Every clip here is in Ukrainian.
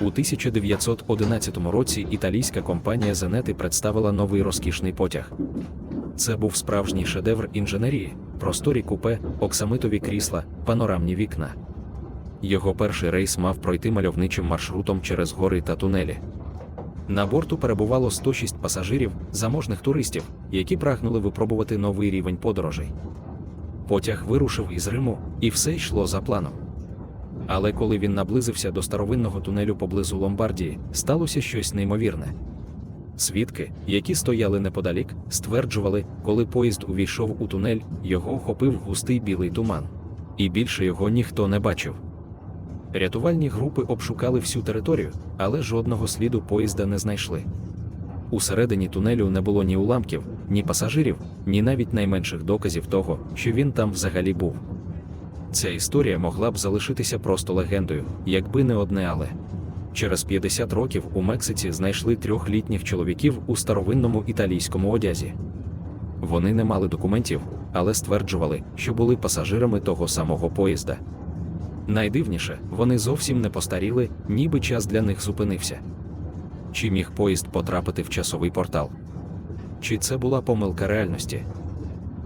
У 1911 році італійська компанія Зенети представила новий розкішний потяг. Це був справжній шедевр інженерії, просторі купе, оксамитові крісла, панорамні вікна. Його перший рейс мав пройти мальовничим маршрутом через гори та тунелі. На борту перебувало 106 пасажирів, заможних туристів, які прагнули випробувати новий рівень подорожей. Потяг вирушив із Риму, і все йшло за планом. Але коли він наблизився до старовинного тунелю поблизу Ломбардії, сталося щось неймовірне. Свідки, які стояли неподалік, стверджували, коли поїзд увійшов у тунель, його охопив густий білий туман. І більше його ніхто не бачив. Рятувальні групи обшукали всю територію, але жодного сліду поїзда не знайшли. Усередині тунелю не було ні уламків, ні пасажирів, ні навіть найменших доказів того, що він там взагалі був. Ця історія могла б залишитися просто легендою, якби не одне але. Через 50 років у Мексиці знайшли трьох літніх чоловіків у старовинному італійському одязі. Вони не мали документів, але стверджували, що були пасажирами того самого поїзда. Найдивніше, вони зовсім не постаріли, ніби час для них зупинився. Чи міг поїзд потрапити в часовий портал? Чи це була помилка реальності?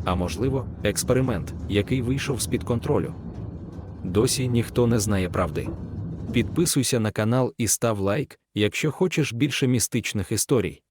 А можливо, експеримент, який вийшов з-під контролю. Досі ніхто не знає правди. Підписуйся на канал і став лайк, якщо хочеш більше містичних історій.